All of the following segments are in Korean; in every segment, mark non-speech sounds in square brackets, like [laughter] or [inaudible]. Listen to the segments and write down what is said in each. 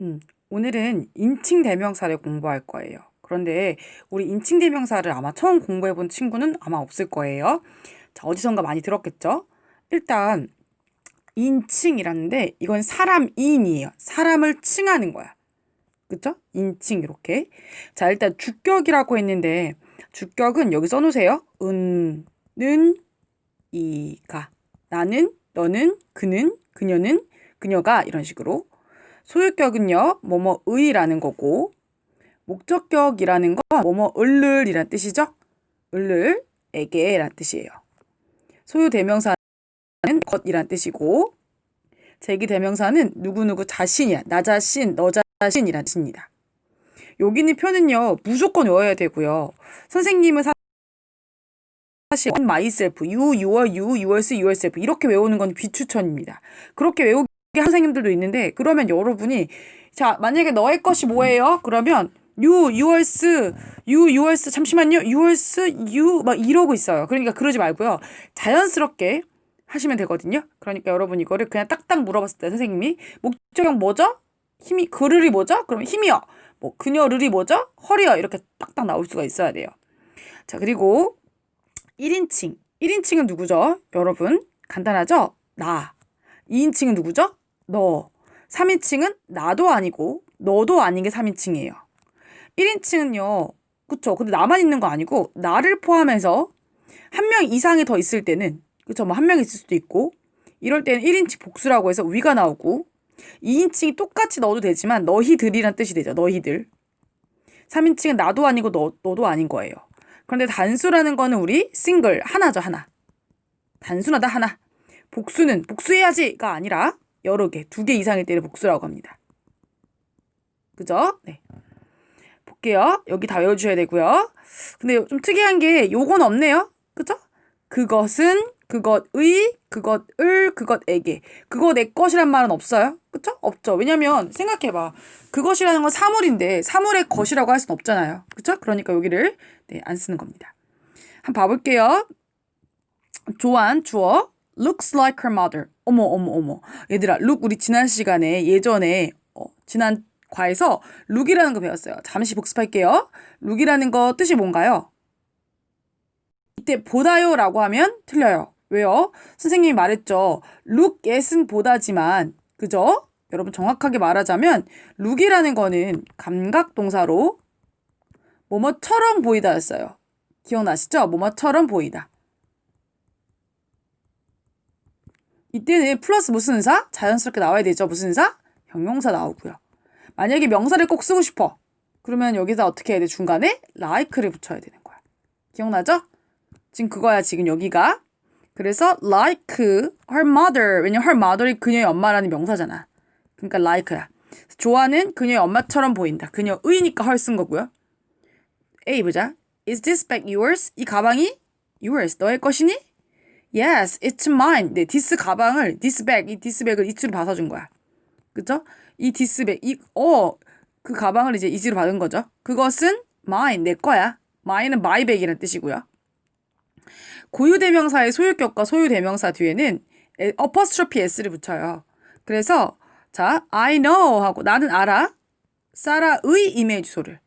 음, 오늘은 인칭 대명사를 공부할 거예요. 그런데 우리 인칭 대명사를 아마 처음 공부해 본 친구는 아마 없을 거예요. 자, 어디선가 많이 들었겠죠? 일단 인칭이라는데 이건 사람인이에요. 사람을 칭하는 거야. 그쵸? 인칭 이렇게. 자, 일단 주격이라고 했는데 주격은 여기 써 놓으세요. 은, 는, 이가. 나는, 너는, 그는, 그녀는, 그녀가 이런 식으로. 소유격은요, 뭐뭐의라는 거고, 목적격이라는 건 뭐뭐을를이란 뜻이죠? 을를에게란 뜻이에요. 소유 대명사는 것이란 뜻이고, 제기 대명사는 누구누구 자신이야. 나 자신, 너 자신이란 뜻입니다. 여기 있는 표는요, 무조건 외워야 되고요. 선생님은 사- 사실 on myself, you, your, you, yours, yourself 이렇게 외우는 건 비추천입니다. 그렇게 하는 선생님들도 있는데 그러면 여러분이 자 만약에 너의 것이 뭐예요? 그러면 you, yours, you, yours 잠시만요, yours, you 막 이러고 있어요. 그러니까 그러지 말고요. 자연스럽게 하시면 되거든요. 그러니까 여러분 이거를 그냥 딱딱 물어봤을 때 선생님이 목적형 뭐죠? 힘이 그를이 뭐죠? 그러면 힘이요. 뭐 그녀를이 뭐죠? 허리요. 이렇게 딱딱 나올 수가 있어야 돼요. 자 그리고 1인칭. 1인칭은 누구죠? 여러분, 간단하죠? 나. 2인칭은 누구죠? 너. 3인칭은 나도 아니고 너도 아닌 게 3인칭이에요. 1인칭은요. 그쵸? 근데 나만 있는 거 아니고 나를 포함해서 한 명 이상이 더 있을 때는 그쵸? 뭐 한 명 있을 수도 있고 이럴 때는 1인칭 복수라고 해서 위가 나오고 2인칭이 똑같이 넣어도 되지만 너희들이란 뜻이 되죠. 너희들. 3인칭은 나도 아니고 너, 너도 아닌 거예요. 그런데 단수라는 거는 우리 싱글 하나죠 하나 단순하다 하나 복수는 복수해야지가 아니라 여러 개 두 개 이상일 때를 복수라고 합니다. 그죠? 네. 볼게요. 여기 다 외워주셔야 되고요. 근데 좀 특이한 게 요건 없네요. 그죠? 그것은 그것의 그것을 그것에게. 그거 내 것이란 말은 없어요. 그쵸? 없죠. 왜냐면 생각해봐. 그것이라는 건 사물인데 사물의 것이라고 할 수는 없잖아요. 그쵸? 그러니까 여기를 네, 안 쓰는 겁니다. 한번 봐볼게요. 조안 주어. Looks like her mother 어머 어머 어머 얘들아 look 우리 지난 시간에 예전에 어, 지난 과에서 look이라는 거 배웠어요 잠시 복습할게요 look이라는 거 뜻이 뭔가요? 이때 보다요 라고 하면 틀려요. 왜요? 선생님이 말했죠. look at은 보다지만, 그죠? 여러분 정확하게 말하자면, look이라는 거는 감각 동사로 뭐뭐처럼 보이다였어요. 기억나시죠? 뭐뭐처럼 보이다. 이때는 플러스 무슨 의사? 자연스럽게 나와야 되죠. 무슨 의사? 형용사 나오고요. 만약에 명사를 꼭 쓰고 싶어. 그러면 여기다 어떻게 해야 돼? 중간에 like를 붙여야 되는 거야. 기억나죠? 지금 그거야 지금 여기가 그래서 like her mother 왜냐면 her mother이 그녀의 엄마라는 명사잖아 그러니까 like야 조아는 그녀의 엄마처럼 보인다 그녀의니까 her 쓴 거고요 A 보자 Is this bag yours? 이 가방이 yours 너의 것이니? Yes, it's mine. 네, this 가방을 this bag 이 this bag을 이치로 받아준 거야. 그죠? 이 this bag 이 어 그 가방을 이제 이지로 받은 거죠. 그것은 mine 내 거야. mine은 my bag이라는 뜻이고요. 고유대명사의 소유격과 소유대명사 뒤에는 어퍼스트로피 s를 붙여요. 그래서 자, I know 하고 나는 알아. 사라의 이메일 주소를.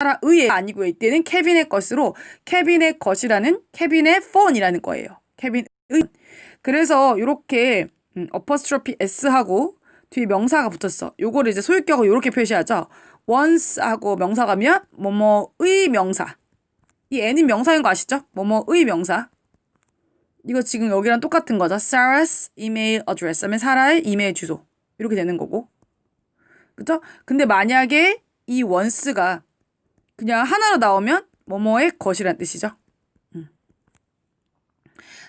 사라의 아니고 이때는 케빈의 것으로 케빈의 것이라는 케빈의 폰이라는 거예요. 케빈의 그래서 이렇게 음, 어퍼스트로피 s하고 뒤에 명사가 붙었어. 요거를 이제 소유격을 이렇게 표시하죠. once하고 명사가면 뭐뭐의 명사. 이 n인 명사인 거 아시죠? 뭐뭐의 명사. 이거 지금 여기랑 똑같은 거죠. Sarah's email address 하면 사라의 이메일 주소. 이렇게 되는 거고. 그죠? 근데 만약에 이 once가 그냥 하나로 나오면 뭐뭐의 것이란 뜻이죠. 음.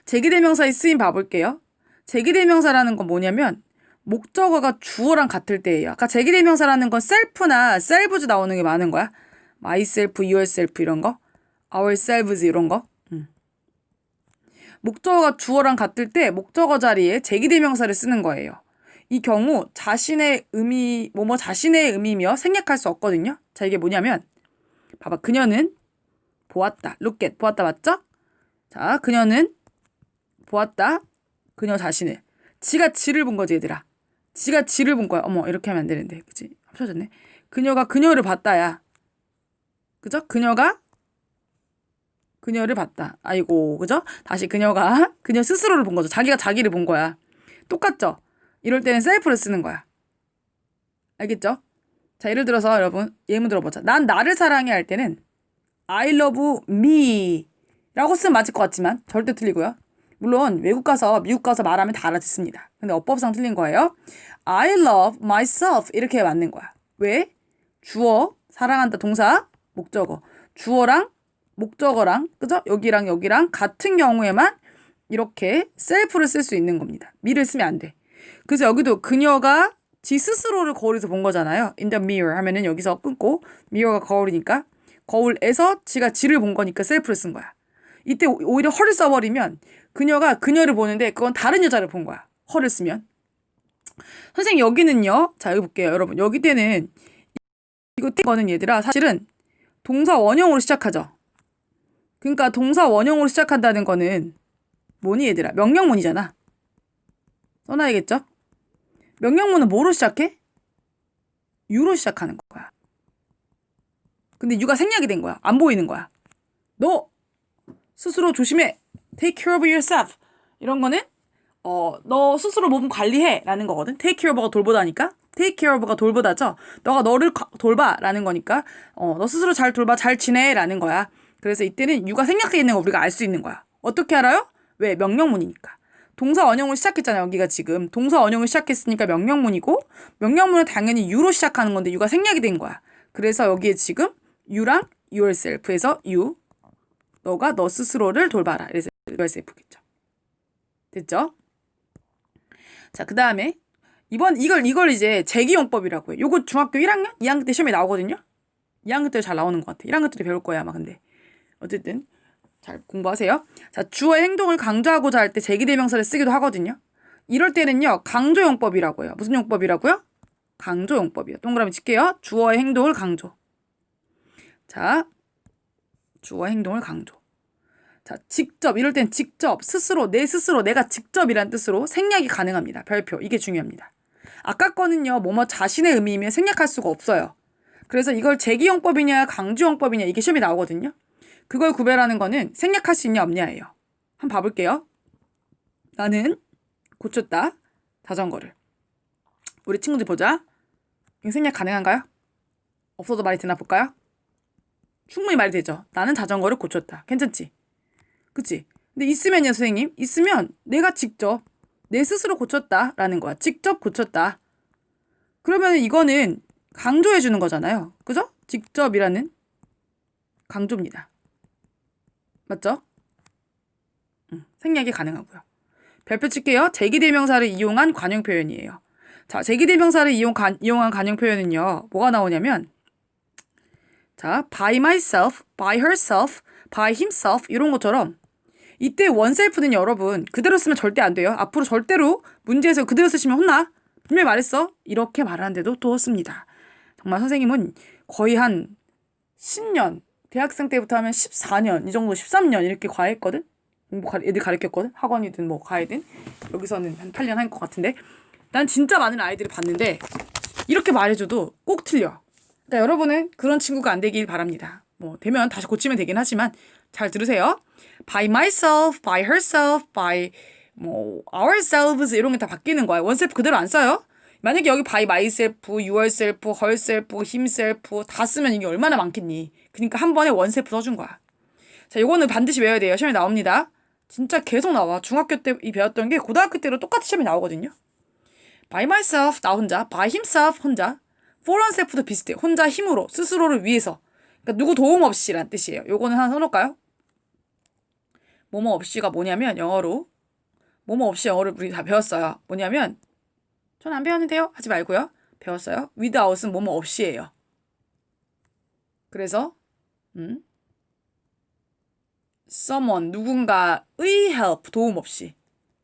제기대명사의 쓰임 봐볼게요. 제기대명사라는 건 뭐냐면 목적어가 주어랑 같을 때예요. 아까 제기대명사라는 건 셀프나 셀브즈 나오는 게 많은 거야. myself, yourself 이런 거. ourselves 이런 거. 음. 목적어가 주어랑 같을 때 목적어 자리에 제기대명사를 쓰는 거예요. 이 경우 자신의 의미, 뭐뭐 자신의 의미며 생략할 수 없거든요. 자, 이게 뭐냐면 봐봐. 그녀는 보았다. look at. 보았다 맞죠? 자, 그녀는 보았다. 그녀 자신을. 지가 지를 본 거지 얘들아. 지가 지를 본 거야. 어머 이렇게 하면 안 되는데, 그치? 합쳐졌네. 그녀가 그녀를 봤다야. 그죠? 그녀가 그녀를 봤다. 아이고, 그죠? 다시 그녀가 그녀 스스로를 본 거죠. 자기가 자기를 본 거야. 똑같죠? 이럴 때는 셀프를 쓰는 거야. 알겠죠? 자, 예를 들어서 여러분 예문 들어보자. 난 나를 사랑해 할 때는 I love me 라고 쓰면 맞을 것 같지만 절대 틀리고요. 물론 외국 가서 미국 가서 말하면 다 알아듣습니다. 근데 어법상 틀린 거예요. I love myself 이렇게 맞는 거야. 왜? 주어 사랑한다 동사 목적어 주어랑 목적어랑 그죠? 여기랑 여기랑 같은 경우에만 이렇게 셀프를 쓸 수 있는 겁니다. 미를 쓰면 안 돼. 그래서 여기도 그녀가 지 스스로를 거울에서 본 거잖아요. In the mirror 하면은 여기서 끊고 mirror가 거울이니까 거울에서 지가 지를 본 거니까 셀프를 쓴 거야. 이때 오- 오히려 허를 써버리면 그녀가 그녀를 보는데 그건 다른 여자를 본 거야. 허를 쓰면. 선생님 여기는요. 자 여기 볼게요. 여러분 여기 때는 이거 거는 얘들아 사실은 동사 원형으로 시작하죠. 그러니까 동사 원형으로 시작한다는 거는 뭐니 얘들아? 명령문이잖아. 써놔야겠죠? 명령문은 뭐로 시작해? 유로 시작하는 거야. 근데 유가 생략이 된 거야. 안 보이는 거야. 너 스스로 조심해. Take care of yourself. 이런 거는 어, 너 스스로 몸 관리해 라는 거거든. Take care of가 돌보다니까. Take care of가 돌보다죠. 너가 너를 가- 돌봐 라는 거니까 어, 너 스스로 잘 돌봐 잘 지내 라는 거야. 그래서 이때는 유가 생략되어 있는 거 우리가 알 수 있는 거야. 어떻게 알아요? 왜? 명령문이니까. 동사 원형을 시작했잖아요. 여기가 지금 동사 원형을 시작했으니까 명령문이고 명령문은 당연히 유로 시작하는 건데 유가 생략이 된 거야. 그래서 여기에 지금 유랑 yourself에서 you 너가 너 스스로를 돌봐라. 그래서 yourself겠죠. 됐죠? 자, 그 다음에 이번 이걸 이걸 이제 재기용법이라고 해. 요거 중학교 1학년, 2학년 때 시험에 나오거든요. 2학년 때 잘 나오는 것 같아. 1학년 때 배울 거야 아마 근데 어쨌든 잘 공부하세요. 자, 주어의 행동을 강조하고자 할 때 제기대명사를 쓰기도 하거든요. 이럴 때는요 강조용법이라고 해요. 무슨 용법이라고요? 강조용법이요. 동그라미 칠게요. 주어의 행동을 강조. 자, 주어의 행동을 강조. 자, 직접 이럴 땐 직접 스스로 내 스스로 내가 직접이란 뜻으로 생략이 가능합니다. 별표 이게 중요합니다. 아까 거는요 뭐뭐 자신의 의미이면 생략할 수가 없어요. 그래서 이걸 제기용법이냐 강조용법이냐 이게 시험에 나오거든요. 그걸 구별하는 거는 생략할 수 있냐 없냐예요. 한번 봐볼게요. 나는 고쳤다 자전거를. 우리 친구들 보자. 이거 생략 가능한가요? 없어도 말이 되나 볼까요? 충분히 말이 되죠. 나는 자전거를 고쳤다. 괜찮지? 그치? 근데 있으면요, 선생님. 있으면 내가 직접 내 스스로 고쳤다라는 거야. 직접 고쳤다. 그러면 이거는 강조해 주는 거잖아요. 그죠? 직접이라는 강조입니다. 맞죠? 음, 생략이 가능하고요. 별표 칠게요. 제기대명사를 이용한 관용 표현이에요. 자, 제기대명사를 이용, 간, 이용한 관용 표현은요. 뭐가 나오냐면 자, by myself, by herself, by himself 이런 것처럼 이때 원셀프는 여러분 그대로 쓰면 절대 안 돼요. 앞으로 절대로 문제에서 그대로 쓰시면 혼나. 분명히 말했어. 이렇게 말하는데도 또 씁니다. 정말 선생님은 거의 한 10년, 대학생 때부터 하면 14년, 이 정도 13년 이렇게 과외했거든? 뭐 가- 애들 가르쳤거든? 학원이든 뭐 과외든? 여기서는 한 8년 한 것 같은데. 난 진짜 많은 아이들을 봤는데, 이렇게 말해줘도 꼭 틀려. 그러니까 여러분은 그런 친구가 안 되길 바랍니다. 뭐, 되면 다시 고치면 되긴 하지만, 잘 들으세요. by myself, by herself, by 뭐 ourselves 이런 게 다 바뀌는 거야. 원셀프 그대로 안 써요. 만약에 여기 by myself, yourself, herself, himself 다 쓰면 이게 얼마나 많겠니? 그러니까 한 번에 원셀프 써준 거야. 자, 요거는 반드시 외워야 돼요. 시험에 나옵니다. 진짜 계속 나와. 중학교 때이 배웠던 게 고등학교 때로 똑같이 시험에 나오거든요. by myself 나 혼자, by himself 혼자, for oneself도 비슷해. 혼자 힘으로 스스로를 위해서. 그러니까 누구 도움 없이란 뜻이에요. 요거는 하나 써놓을까요? 뭐뭐 없이가 뭐냐면 영어로 뭐뭐 없이 영어를 우리 다 배웠어요. 뭐냐면 전 안 배웠는데요. 하지 말고요. 배웠어요. without은 뭐뭐 없이예요. 그래서 음 someone 누군가의 help 도움 없이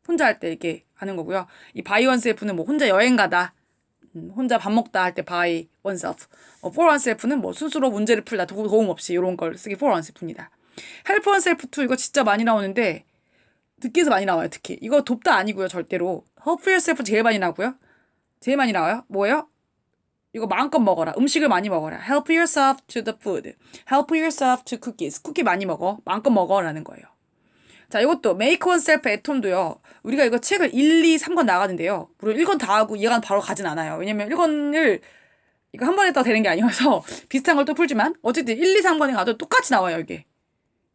혼자 할 때 이렇게 하는 거고요. 이 by oneself는 뭐 혼자 여행 가다 음, 혼자 밥 먹다 할 때 by oneself. 어, for oneself는 뭐 스스로 문제를 풀다 도- 도움 없이 이런 걸 쓰기 for oneself입니다. help oneself to 이거 진짜 많이 나오는데 듣기에서 많이 나와요, 특히. 이거 돕다 아니고요, 절대로. help yourself 제일 많이 나고요. 제일 많이 나와요. 뭐예요? 이거 마음껏 먹어라. 음식을 많이 먹어라. help yourself to the food. help yourself to cookies. 쿠키 많이 먹어. 마음껏 먹어라는 거예요. 자, 이것도 make oneself at home도요. 우리가 이거 책을 1, 2, 3권 나가는데요. 물론 1권 다 하고 2권 바로 가진 않아요. 왜냐면 1권을 이거 한 번에 다 되는 게 아니어서 [laughs] 비슷한 걸 또 풀지만 어쨌든 1, 2, 3권에 가도 똑같이 나와요, 이게.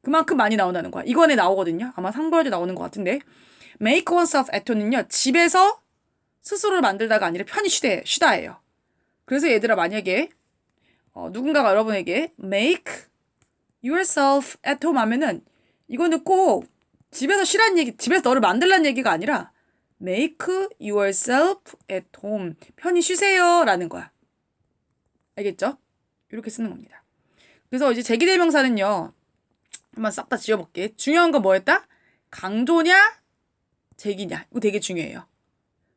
그만큼 많이 나온다는 거야. 이권에 나오거든요. 아마 상벌에도 나오는 것 같은데. make oneself at home는요. 집에서 스스로를 만들다가 아니라 편히 쉬대, 쉬다예요. 그래서 얘들아 만약에 어, 누군가가 여러분에게 make yourself at home 하면은 이거는 꼭 집에서 쉬란 얘기, 집에서 너를 만들란 얘기가 아니라 make yourself at home 편히 쉬세요 라는 거야. 알겠죠? 이렇게 쓰는 겁니다. 그래서 이제 제기대명사는요. 한번 싹 다 지워볼게. 중요한 건 뭐였다? 강조냐, 제기냐. 이거 되게 중요해요.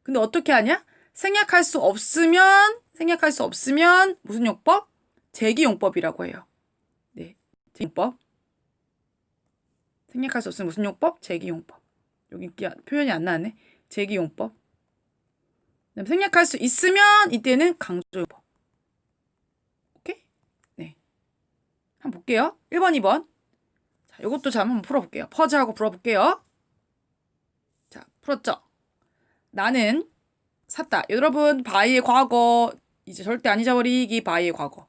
근데 어떻게 하냐? 생략할 수 없으면, 생략할 수 없으면, 무슨 용법? 제기용법이라고 해요. 네. 제기용법. 생략할 수 없으면 무슨 용법? 제기용법. 여기 끼- 표현이 안 나왔네. 제기용법. 생략할 수 있으면 이때는 강조용법. 네. 한번 볼게요. 1번, 2번. 자, 요것도 자, 한번 풀어볼게요. 퍼즈하고 풀어볼게요. 자, 풀었죠? 나는 샀다. 여러분, 바이의 과거, 이제 절대 안 잊어버리기 바이의 과거.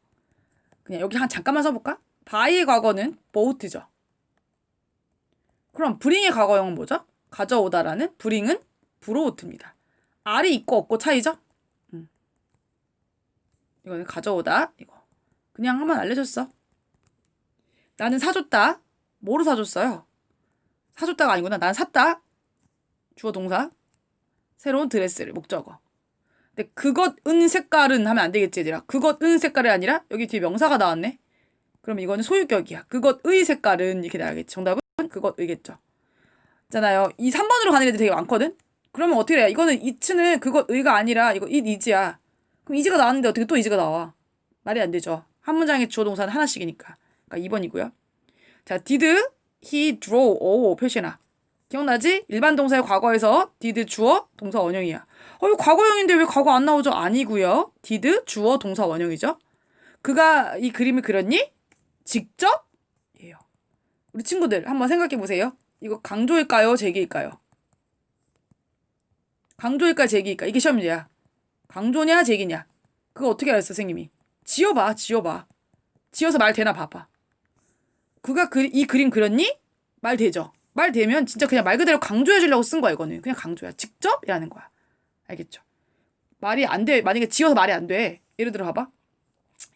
그냥 여기 한 잠깐만 써볼까? 바이의 과거는 bought죠. 그럼 브링의 과거형은 뭐죠? 가져오다라는 브링은 브로우트입니다. R이 있고 없고 차이죠? 음. 이거는 가져오다, 이거. 그냥 한번 알려줬어. 나는 사줬다. 뭐로 사줬어요? 사줬다가 아니구나. 난 샀다. 주어 동사. 새로운 드레스를 목적어. 근데 그것 은 색깔은 하면 안 되겠지 얘들아. 그것 은 색깔이 아니라 여기 뒤에 명사가 나왔네. 그럼 이거는 소유격이야. 그것의 색깔은 이렇게 나야겠지. 정답은 그것의겠죠. 있잖아요. 이 3번으로 가는 애들 되게 많거든. 그러면 어떻게 해? 이거는 이츠는 그것의가 아니라 이거 it is야. 그럼 이즈가 나왔는데 어떻게 또 이즈가 나와? 말이 안 되죠. 한 문장에 주어 동사는 하나씩이니까. 그러니까 2번이고요. 자, did he draw? 오, 표시나. 기억나지? 일반 동사의 과거에서 did 주어 동사 원형이야. 어, 이거 과거형인데 왜 과거 안 나오죠? 아니고요. did 주어 동사 원형이죠. 그가 이 그림을 그렸니? 직접? 예요. 우리 친구들 한번 생각해 보세요. 이거 강조일까요? 제기일까요? 강조일까 제기일까? 이게 시험 문제야. 강조냐 제기냐? 그거 어떻게 알았어, 선생님이? 지어봐, 지어봐. 지어서 말 되나 봐봐. 그가 그, 이 그림 그렸니? 말 되죠? 말 되면 진짜 그냥 말 그대로 강조해 주려고 쓴 거야, 이거는. 그냥 강조야. 직접이라는 거야. 알겠죠? 말이 안 돼. 만약에 지어서 말이 안 돼. 예를 들어 봐봐.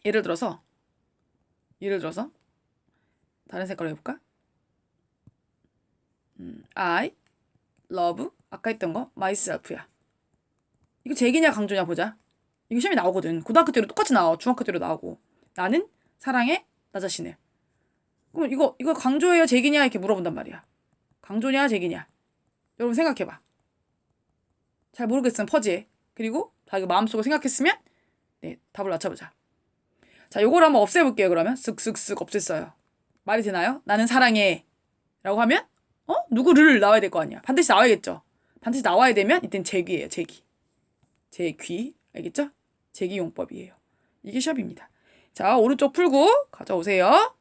예를 들어서 예를 들어서 다른 색깔로 해볼까? 음, I love 아까 했던 거 myself야. 이거 제기냐 강조냐 보자. 이거 시험에 나오거든. 고등학교 때로 똑같이 나와. 중학교 때로 나오고. 나는 사랑해 나 자신을. 그럼 이거 이거 강조예요 제기냐 이렇게 물어본단 말이야. 강조냐 제기냐. 여러분 생각해봐. 잘 모르겠으면 퍼지해. 그리고 자기 마음속으로 생각했으면 네 답을 맞춰보자. 자 요걸 한번 없애볼게요 그러면 쓱쓱쓱 없앴어요. 말이 되나요? 나는 사랑해 라고 하면 어? 누구를 나와야 될 거 아니야. 반드시 나와야겠죠. 반드시 나와야 되면 이땐 제귀예요 제귀. 제귀 알겠죠? 제기용법이에요. 이게 시험입니다. 자, 오른쪽 풀고 가져오세요.